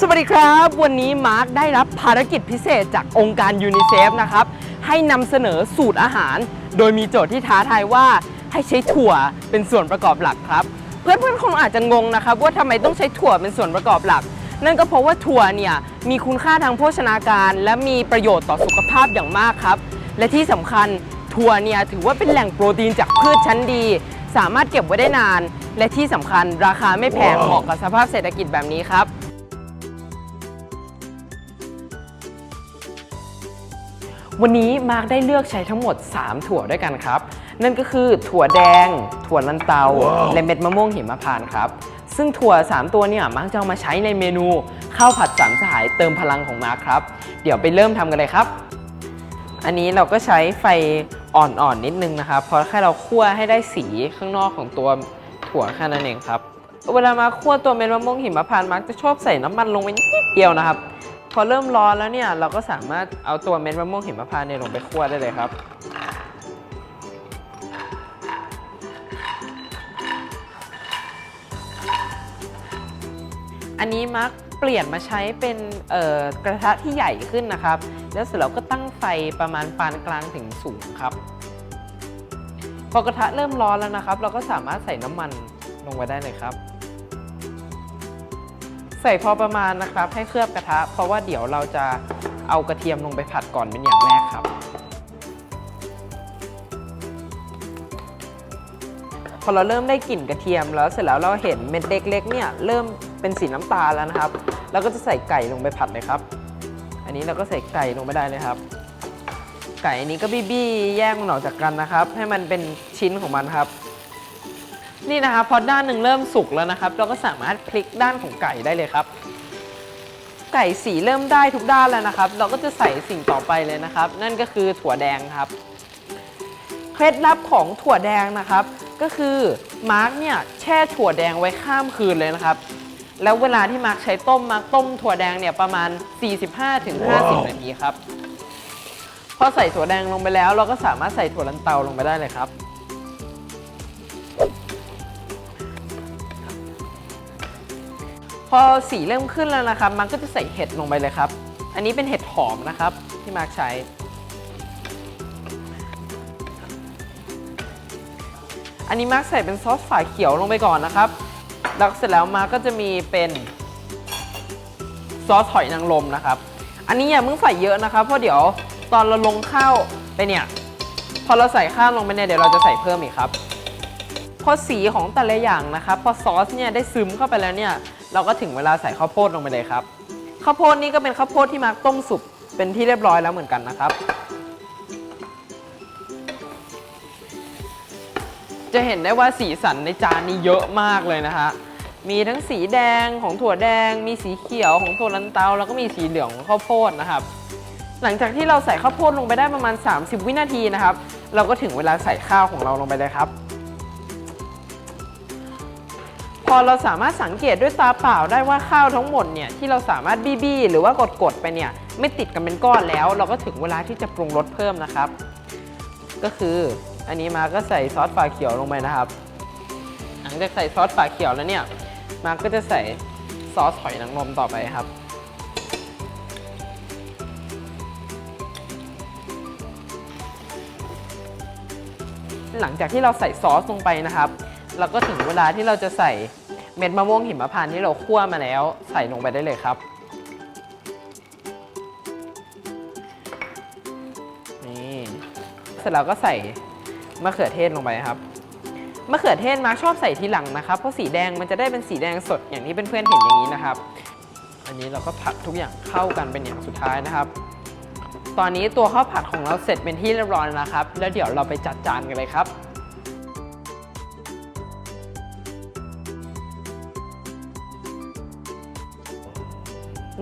สวัสดีครับ วันนี้มาร์คได้รับภารกิจพิเศษจากองค์การยูนิเซฟนะครับ ให้นำเสนอสูตรอาหาร โดยมีโจทย์ที่ท้าทายว่าให้ใช้ถั่วเป็นส่วนประกอบหลักครับ เพื่อนๆคงอาจจะงงนะครับว่าทำไมต้องใช้ถั่วเป็นส่วนประกอบหลัก นั่นก็เพราะว่าถั่วเนี่ยมีคุณค่าทางโภชนาการ และมีประโยชน์ต่อสุขภาพอย่างมากครับ และที่สำคัญถั่วเนี่ยถือว่าเป็นแหล่งโปรตีนจากพืชชั้นดี สามารถเก็บไว้ได้นาน และที่สำคัญราคาไม่แพงเหมาะกับสภาพเศรษฐกิจแบบนี้ครับ วันนี้มาร์คได้เลือกใช้ทั้งหมด 3 ถั่วด้วยกันครับ นั่นก็คือถั่วแดง ถั่วลันเตา และเม็ดมะม่วงหิมพานต์ครับ ซึ่งถั่ว 3 ตัวเนี่ยมาร์คจะเอามาใช้ในเมนูข้าวผัดสามสหายเติมพลังของมาร์คครับ เดี๋ยวไปเริ่มทำกันเลยครับ อันนี้เราก็ใช้ไฟ อ่อนๆนิดนึงนะครับเพราะแค่เราคั่วให้ได้สีข้างนอกของตัวถั่วแค่นั้นเองครับ เวลามาคั่วตัวเม็ดมะม่วงหิมพานต์มักจะชอบใส่น้ำมันลงไปนิดเดียวนะครับ พอเริ่มร้อนแล้วเนี่ยเราก็สามารถเอาตัวเม็ดมะม่วงหิมพานต์เนี่ยลงไปคั่วได้เลยครับอันนี้มัก ปลี่ยนมาใช้เป็นกระทะที่ใหญ่ขึ้นนะครับ แล้วเสร็จแล้วก็ตั้งไฟประมาณปานกลางถึงสูงครับ พอกระทะเริ่มร้อนแล้วนะครับ เราก็สามารถใส่น้ำมันลงไปได้เลยครับ ใส่พอประมาณนะครับให้เคลือบกระทะ เพราะว่าเดี๋ยวเราจะเอากระเทียมลงไปผัดก่อนเป็นอย่างแรกครับ พอเราเริ่มได้กลิ่นกระเทียมแล้วเสร็จแล้วเราเห็นเม็ดเล็กๆเนี่ยเริ่มเป็นสีน้ำตาลแล้วนะครับ เราก็จะใส่ไก่ลงไปผัดเลยครับ อันนี้เราก็ใส่ไก่ลงไปได้เลยครับ ไก่อันนี้ก็บี้ๆแยกมันออกจากกันนะครับ ให้มันเป็นชิ้นของมันครับ นี่นะครับพอด้านหนึ่งเริ่มสุกแล้วนะครับ เราก็สามารถพลิกด้านของไก่ได้เลยครับ ไก่สีเริ่มได้ทุกด้านแล้วนะครับ เราก็จะใส่สิ่งต่อไปเลยนะครับ นั่นก็คือถั่วแดงครับ เคล็ดลับของถั่วแดงนะครับ ก็คือมาร์กเนี่ยแช่ถั่วแดงไว้ข้ามคืนเลยนะครับ แล้วเวลาที่มาร์กใช้ต้มมาร์กต้มถั่วแดงเนี่ยประมาณ 45-50 นาทีครับพอใส่ถั่วแดงลงไปแล้ว เราก็สามารถใส่ถั่วลันเตาลงไปได้เลยครับ พอสีเริ่มขึ้นแล้วนะครับ มันก็จะใส่เห็ดลงไปเลยครับ อันนี้เป็นเห็ดหอมนะครับที่มาร์คใช้ อันนี้มาร์คใส่เป็นซอสฝาเขียวลงไปก่อนนะครับ แล้วเสร็จแล้วมาร์คก็จะมีเป็นซอสหอยนางรมนะครับ อันนี้อย่าเพิ่งใส่เยอะนะครับ เพราะเดี๋ยวตอนเราลงข้าวไปเนี่ย พอเราใส่ข้าวลงไปเนี่ยเดี๋ยวเราจะใส่เพิ่มอีกครับ พอสีของแต่ละอย่างนะครับ พอซอสเนี่ยได้ซึมเข้าไปแล้วเนี่ย เราก็ถึงเวลาใส่ข้าวโพดลงไปเลยครับ ข้าวโพดนี่ก็เป็นข้าวโพดที่มาร์คต้มสุกเป็นที่เรียบร้อยแล้วเหมือนกันนะครับ จะเห็นได้ว่าสีสันในจานนี้เยอะมากเลยนะฮะมีทั้งสีแดงของถั่วแดง มีสีเขียวของถั่วลันเตา แล้วก็มีสีเหลืองของข้าวโพดนะครับ หลังจากที่เราใส่ข้าวโพดลงไปได้ประมาณ 30 วินาทีนะครับ เราก็ถึงเวลาใส่ข้าวของเราลงไปเลยครับ พอเราสามารถสังเกตด้วยตาเปล่าได้ว่าข้าวทั้งหมดเนี่ยที่เราสามารถบี้บี้หรือว่ากดๆไปเนี่ยไม่ติดกันเป็นก้อนแล้ว เราก็ถึงเวลาที่จะปรุงรสเพิ่มนะครับ ก็คือ อันนี้มาก็ใส่ซอสฝาเขียวลงไปนะครับ หลังจากใส่ซอสฝาเขียวแล้วเนี่ย มาก็จะใส่ซอสหอยนางรมต่อไปครับ หลังจากที่เราใส่ซอสลงไปนะครับ เราก็ถึงเวลาที่เราจะใส่เม็ดมะม่วงหิมพานต์ที่เราคั่วมาแล้วใส่ลงไปได้เลยครับนี่เสร็จแล้วก็ใส่ มะเขือเทศลงไปครับมะเขือเทศมาชอบใส่ทีหลังนะครับ เพราะสีแดงมันจะได้เป็นสีแดงสดอย่างที่เพื่อนๆเห็นอย่างนี้นะครับ อันนี้เราก็ผัดทุกอย่างเข้ากันเป็นอย่างสุดท้ายนะครับ ตอนนี้ตัวข้าวผัดของเราเสร็จเป็นที่เรียบร้อยแล้วนะครับ แล้วเดี๋ยวเราไปจัดจานกันเลยครับ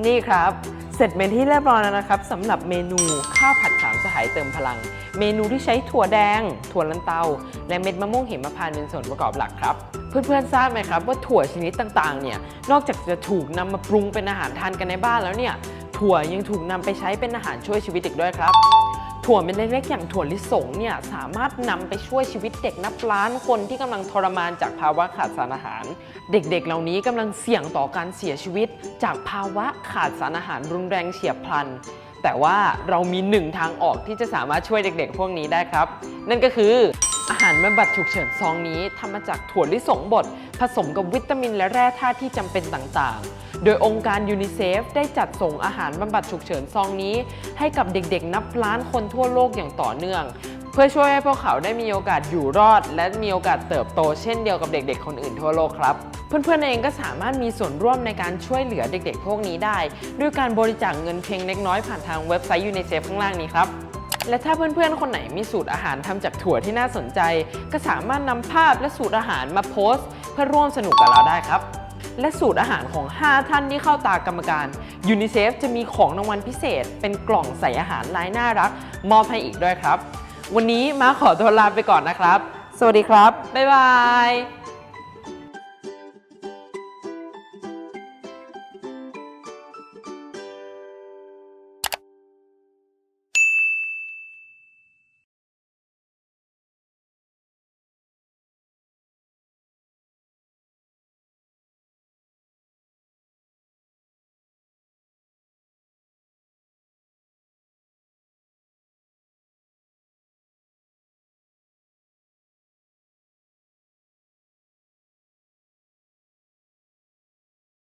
นี่ครับ เสร็จเป็นที่เรียบร้อยแล้วนะครับสำหรับเมนูข้าวผัดสามสหายเติมพลัง เมนูที่ใช้ถั่วแดง ถั่วลันเตา และเม็ดมะม่วงหิมพานต์เป็นส่วนประกอบหลักครับเพื่อนๆทราบไหมครับว่าถั่วชนิดต่างๆเนี่ยนอกจากจะถูกนำมาปรุงเป็นอาหารทานกันในบ้านแล้วเนี่ยถั่วยังถูกนำไปใช้เป็นอาหารช่วยชีวิตอีกด้วยครับ ถั่วเม็ดเล็กๆอย่างถั่วลิสงเนี่ยสามารถนำไปช่วยชีวิตเด็กนับล้านคนที่กำลังทรมานจากภาวะขาดสารอาหาร เด็กๆ เหล่านี้กำลังเสี่ยงต่อการเสียชีวิต จากภาวะขาดสารอาหารรุนแรงเฉียบพลัน แต่ว่าเรามีหนึ่งทางออกที่จะสามารถช่วยเด็กๆ พวกนี้ได้ครับ นั่นก็คืออาหารบำบัดฉุกเฉินซองนี้ทำมาจากถั่วลิสงบดผสมกับวิตามินและแร่ธาตุที่จำเป็นต่างๆ โดยองค์การยูนิเซฟได้จัดส่งอาหารบำบัดฉุกเฉินซองนี้ ให้กับเด็กๆ นับล้านคนทั่วโลกอย่างต่อเนื่อง เพื่อช่วยให้พวกเขาได้มีโอกาสอยู่รอด และมีโอกาสเติบโตเช่นเดียวกับเด็ก ๆ คนอื่นทั่วโลกครับเพื่อนๆเองก็สามารถมีส่วนร่วมในการช่วยเหลือเด็กๆ พวกนี้ได้ ด้วยการบริจาคเงินเพียงเล็กน้อยผ่านทางเว็บไซต์ยูนิเซฟข้างล่างนี้ครับและถ้าเพื่อนๆ คนไหนมีสูตรอาหารทำจากถั่วที่น่าสนใจ ก็สามารถนำภาพและสูตรอาหารมาโพสต์ เพื่อร่วมสนุกกับเราได้ครับ และสูตรอาหารของ 5 ท่านที่เข้าตากรรมการยูนิเซฟจะมีของรางวัลพิเศษ เป็นกล่องใส่อาหารลายน่ารัก มอบให้อีกด้วยครับ วันนี้มาขอตัวลาไปก่อนนะครับ สวัสดีครับ บ๊ายบาย